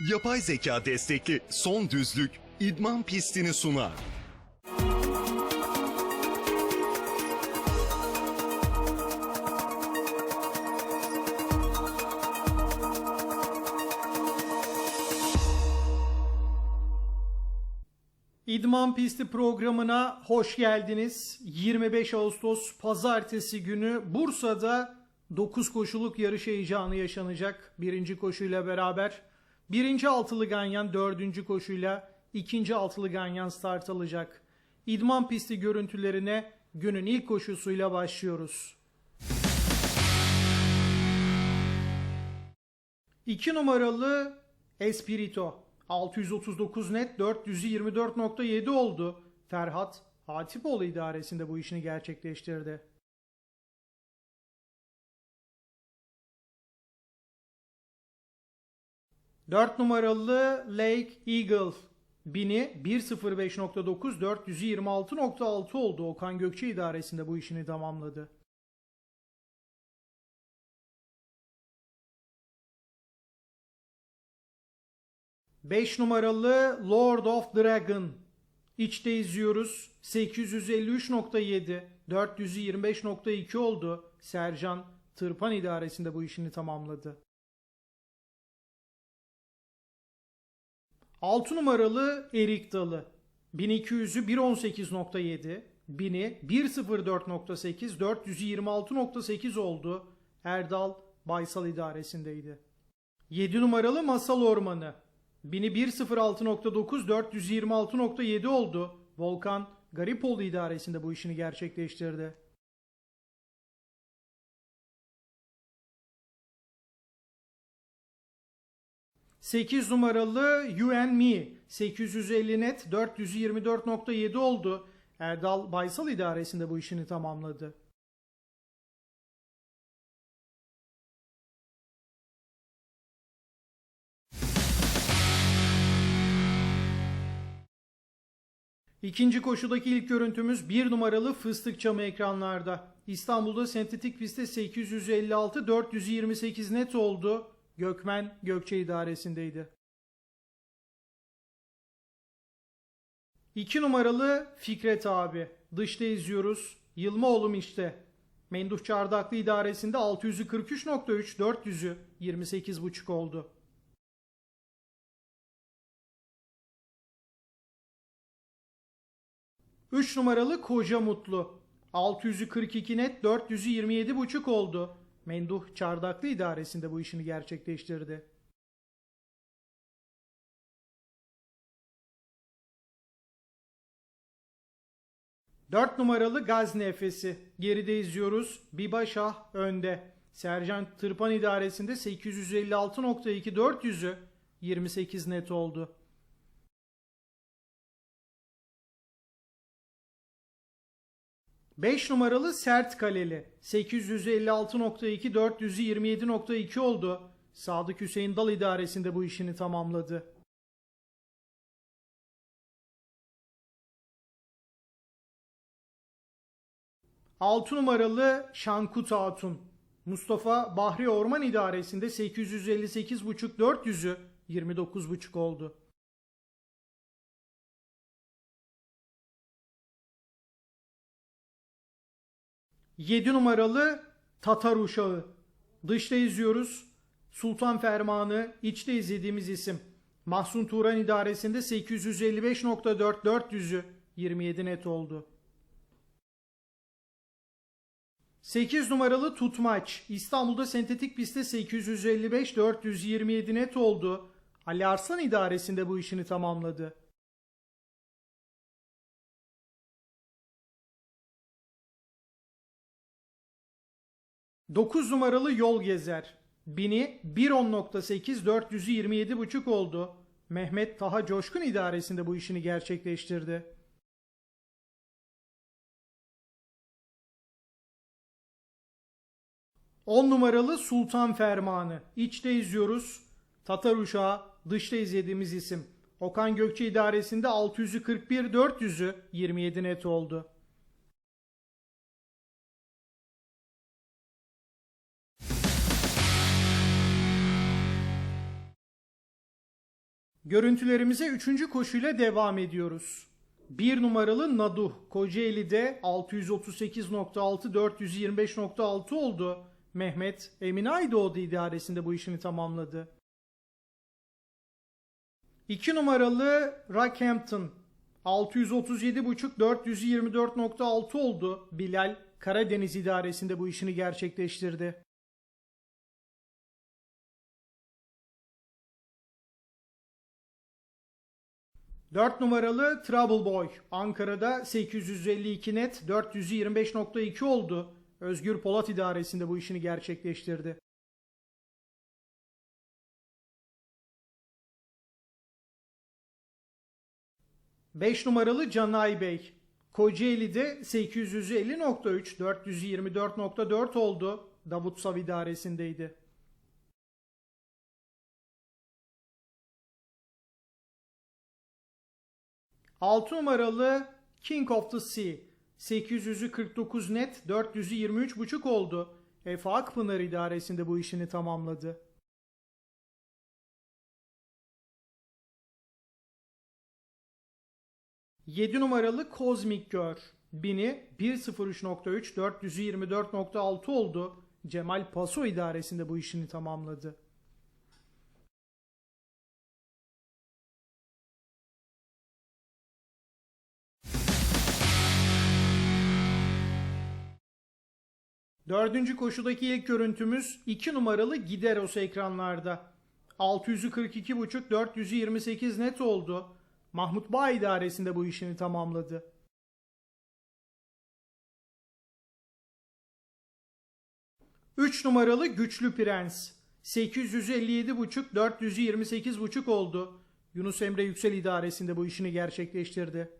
Yapay zeka destekli son düzlük idman pistini sunar. İdman Pisti programına hoş geldiniz. 25 Ağustos pazartesi günü Bursa'da 9 koşuluk yarış heyecanı yaşanacak. Birinci koşuyla beraber. Birinci altılı ganyan dördüncü koşuyla ikinci altılı ganyan start alacak. İdman pisti görüntülerine günün ilk koşusuyla başlıyoruz. 2 numaralı Espirito 639 net 424.7 oldu. Ferhat Hatipoğlu idaresinde bu işini gerçekleştirdi. Dört numaralı Lake Eagle 1000'i 1.05.9 426.6 oldu. Okan Gökçe idaresinde bu işini tamamladı. 5 numaralı Lord of Dragon. İçte izliyoruz. 853.7, 425.2 oldu. Sercan Tırpan idaresinde bu işini tamamladı. 6 numaralı Erik Dalı. 1200'ü 118.7, 1000'i 104.8, 426.8 oldu. Erdal Baysal idaresindeydi. 7 numaralı Masal Ormanı. 1000'i 106.9 426.7 oldu. Volkan Garipoğlu idaresinde bu işini gerçekleştirdi. Sekiz numaralı You and Me 850 net 424.7 oldu. Erdal Baysal idaresinde bu işini tamamladı. 2. koşudaki ilk görüntümüz 1 numaralı fıstık çamı ekranlarda. İstanbul'da sentetik pistte 856 428 net oldu. Gökmen Gökçe idaresindeydi. 2 numaralı Fikret abi. Dışta izliyoruz. Yılma oğlum işte. Menduh Çardaklı idaresinde 643.3 400'ü 28.5 oldu. 3 numaralı Koca Mutlu. 642 net 427,5 oldu. Menduh Çardaklı idaresinde bu işini gerçekleştirdi. Dört numaralı Gazni Efes'i. Geride izliyoruz. Biba Şah önde. Sercan Tırpan idaresinde 856.2 400'ü 28 net oldu. 5 numaralı sert kaleli 856.2 427.2 oldu. Sadık Hüseyin Dal idaresinde bu işini tamamladı. Altı numaralı Şankut Hatun. Mustafa Bahri Orman idaresinde 858.5 400'ü 29.5 oldu. 7 numaralı Tatar uşağı. Dışta izliyoruz. Sultan Fermanı, içte izlediğimiz isim. Mahsun Turan idaresinde 855.4 400'ü 27 net oldu. 8 numaralı Tutmaç. İstanbul'da sentetik pistte 855 427 net oldu. Ali Arslan idaresinde bu işini tamamladı. 9 numaralı yol gezer. Bini 1.10.8 427.5 oldu. Mehmet Taha Coşkun idaresinde bu işini gerçekleştirdi. On numaralı Sultan Fermanı. İçte izliyoruz. Tatar Uşağı, dışta izlediğimiz isim. Okan Gökçe idaresinde 641 400'ü 27 net oldu. Görüntülerimize 3. koşuyla devam ediyoruz. 1 numaralı Naduh Kocaeli'de 638.6 425.6 oldu. Mehmet Emin Aydoğdu idaresinde bu işini tamamladı. 2 numaralı Rockhampton 637.5 424.6 oldu. Bilal Karadeniz idaresinde bu işini gerçekleştirdi. 4 numaralı Trouble Boy Ankara'da 852 net 425.2 oldu. Özgür Polat idaresinde bu işini gerçekleştirdi. Beş numaralı Canay Bey. Kocaeli'de 850.3 424.4 oldu. Davut Sav idaresindeydi. 6 numaralı King of the Sea 800'ü 49 net 400'ü 23.5 oldu. Efe Akpınar idaresinde bu işini tamamladı. Yedi numaralı Cosmic Gör. Bini 1.03.3 424.6 oldu. Cemal Paso idaresinde bu işini tamamladı. Dördüncü koşudaki ilk görüntümüz 2 numaralı Gideros ekranlarda. 642.5 428 net oldu. Mahmut Bağ idaresinde bu işini tamamladı. Üç numaralı Güçlü Prens. 857.5 428.5 oldu. Yunus Emre Yüksel idaresinde bu işini gerçekleştirdi.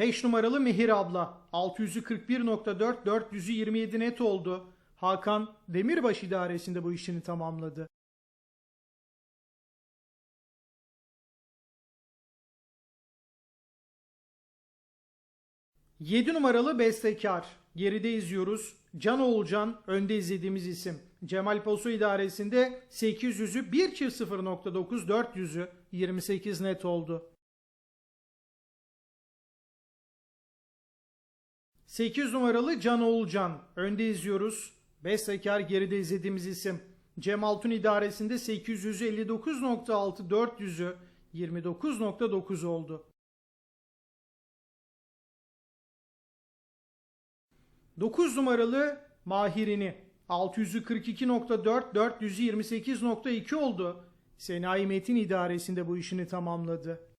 5 numaralı Mehir abla 641.4 427 net oldu. Hakan Demirbaş idaresinde bu işini tamamladı. Yedi numaralı bestekar. Geride izliyoruz. Can Oğulcan önde izlediğimiz isim. Cemal Posu idaresinde 800'ü 1.0.9 400'ü 28 net oldu. 8 numaralı Can Oğulcan. Önde izliyoruz. Bestekar geride izlediğimiz isim. Cem Altun idaresinde 859.6 400'ü 29.9 oldu. 9 numaralı Mahirini 642.4 428.2 oldu. Senayi Metin idaresinde bu işini tamamladı.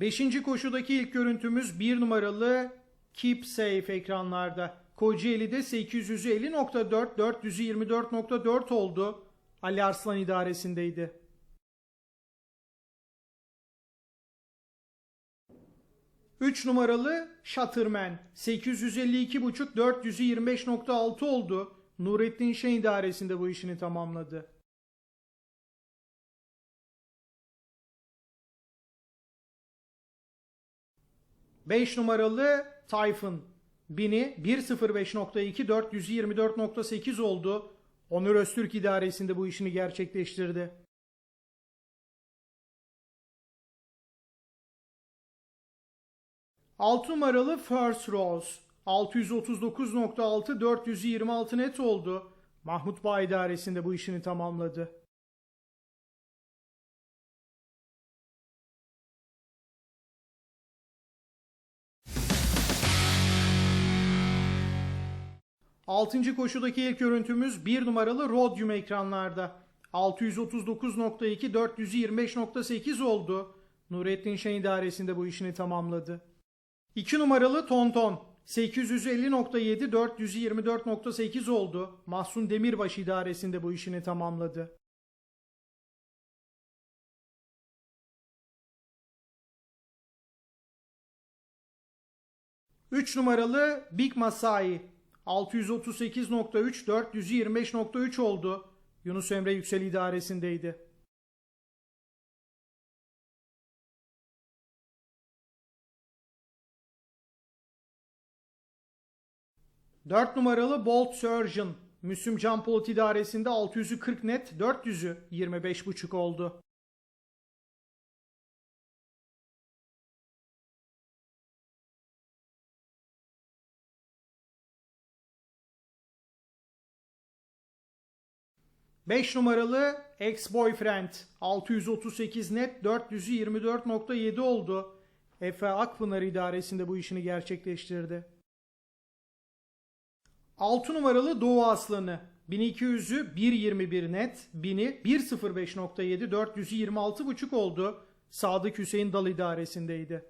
Beşinci koşudaki ilk görüntümüz bir numaralı Keep Safe ekranlarda. Kocaeli'de 850.4 424.4 oldu. Ali Arslan idaresindeydi. Üç numaralı Shutterman 852.5 425.6 oldu. Nurettin Şen idaresinde bu işini tamamladı. 5 numaralı Tayfun. Bini 1.05.2 424.8 oldu. Onur Öztürk idaresinde bu işini gerçekleştirdi. Altı numaralı First Rose 639.6 426 net oldu. Mahmut Bağ idaresinde bu işini tamamladı. 6. koşudaki ilk görüntümüz 1 numaralı Rhodium ekranlarda. 639.2 425.8 oldu. Nurettin Şen idaresinde bu işini tamamladı. 2 numaralı Tonton 850.7 424.8 oldu. Mahsun Demirbaş idaresinde bu işini tamamladı. 3 numaralı Big Masai 638.3 425.3 oldu. Yunus Emre Yüksel idaresindeydi. Dört numaralı Bolt Surgeon Müslüm Can Polat idaresinde 640 net 400'ü 25.5 oldu. Beş numaralı Ex-Boyfriend 638 net 400'ü 24.7 oldu. Efe Akpınar idaresinde bu işini gerçekleştirdi. 6 numaralı Doğu Aslanı 1200'ü 1.21 net, 1000'i 1.05.7, 400'ü 26.5 oldu. Sadık Hüseyin Dal idaresindeydi.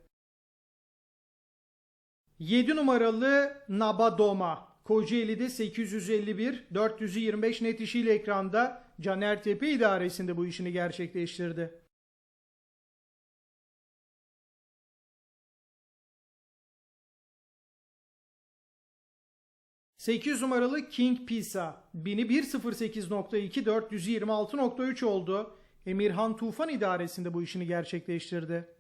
7 numaralı Nabadoma Kocaeli'de 851, 425 net işiyle ekranda Caner Tepe idaresinde bu işini gerçekleştirdi. Sekiz numaralı King Pisa 1000'i 1.08.2 426.3 oldu. Emirhan Tufan idaresinde bu işini gerçekleştirdi.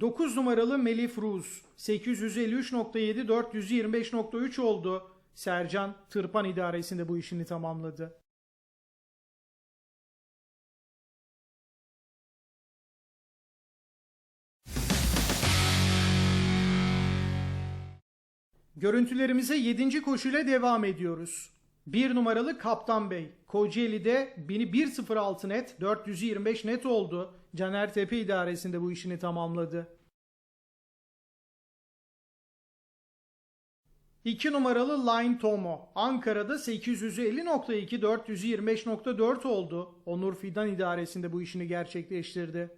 9 numaralı Melif Ruz 853.7 425.3 oldu. Sercan Tırpan idaresinde bu işini tamamladı. Görüntülerimize 7. koşuyla devam ediyoruz. 1 numaralı Kaptan Bey. Kocaeli'de 1000'i 1.06 net, 425 net oldu. Caner Tepe idaresinde bu işini tamamladı. 2 numaralı Line Tomo. Ankara'da 850.2, 425.4 oldu. Onur Fidan idaresinde bu işini gerçekleştirdi.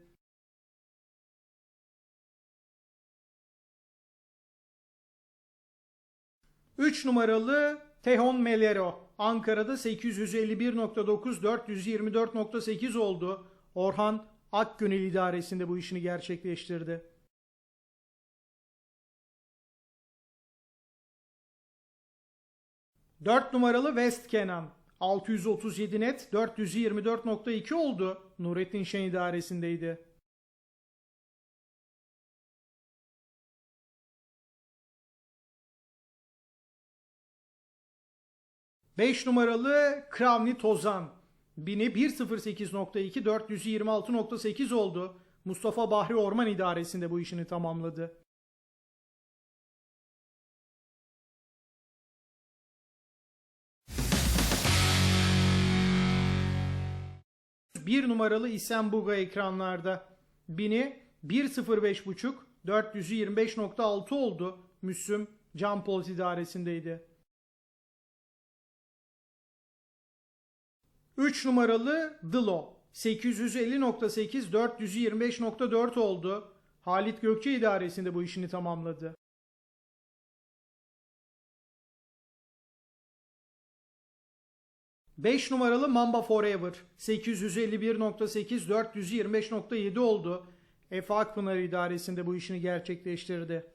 Üç numaralı Tehon Melero. Ankara'da 851.9, 424.8 oldu. Orhan Akgönül idaresinde bu işini gerçekleştirdi. Dört numaralı West Kenan. 637 net, 424.2 oldu. Nurettin Şen idaresindeydi. Beş numaralı Kravni Tozan. 1000'i 1.08.2 426.8 oldu. Mustafa Bahri Orman idaresinde bu işini tamamladı. Bir numaralı İsenbuga ekranlarda. 1000'i 1.05.5 425.6 oldu. Müslüm Can Polat idaresindeydi. 3 numaralı Dılo 850.8 425.4 oldu. Halit Gökçe idaresinde bu işini tamamladı. Beş numaralı Mamba Forever 851.8 425.7 oldu. Efe Akpınar idaresinde bu işini gerçekleştirdi.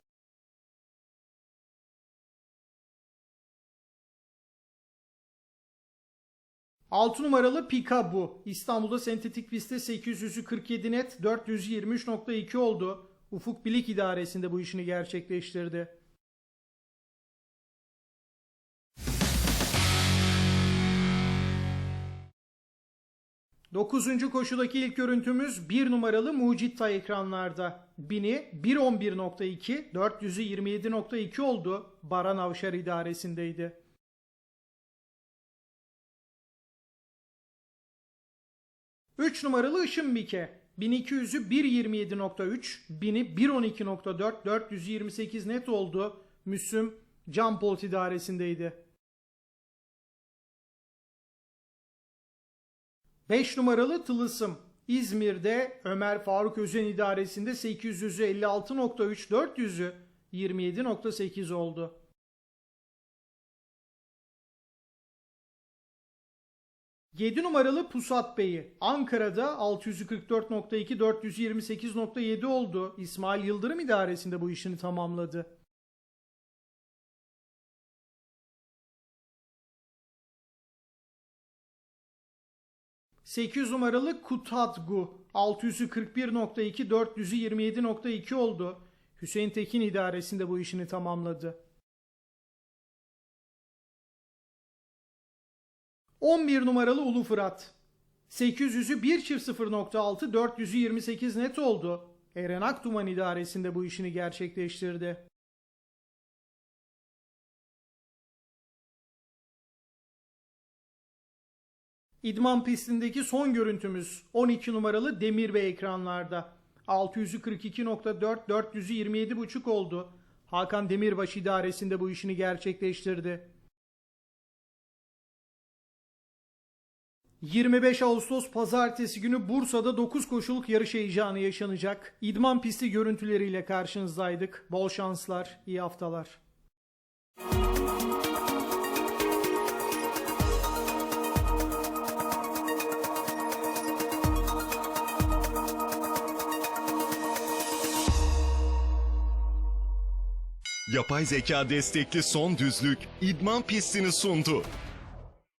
6 numaralı Pika bu. İstanbul'da sentetik pistte 800'ü 47 net 423.2 oldu. Ufuk Bilik idaresinde bu işini gerçekleştirdi. Dokuzuncu koşudaki ilk görüntümüz 1 numaralı Mucitta ekranlarda. 1000'i 1.11.2, 400'ü 27.2 oldu. Baran Avşar idaresindeydi. 3 numaralı Işınbike 1200'ü 1.27.3, 1000'i 1.12.4, 428 net oldu. Müslüm Can Polt idaresindeydi. 5 numaralı Tılısım İzmir'de Ömer Faruk Özen idaresinde 800'ü 56.3, 400'ü 27.8 oldu. 7 numaralı Pusat Bey'i Ankara'da 644.2 428.7 oldu. İsmail Yıldırım idaresinde bu işini tamamladı. 8 numaralı Kutadgu 641.2 427.2 oldu. Hüseyin Tekin idaresinde bu işini tamamladı. 11 numaralı Ulu Fırat 800'ü 1 çift 0.6 428 net oldu. Eren Akduman idaresinde bu işini gerçekleştirdi. İdman pistindeki son görüntümüz 12 numaralı Demir Bey ekranlarda. 642.4 427.5 oldu. Hakan Demirbaş idaresinde bu işini gerçekleştirdi. 25 Ağustos pazartesi günü Bursa'da 9 koşuluk yarış heyecanı yaşanacak. İdman pisti görüntüleriyle karşınızdaydık. Bol şanslar, iyi haftalar. Yapay zeka destekli son düzlük idman pistini sundu.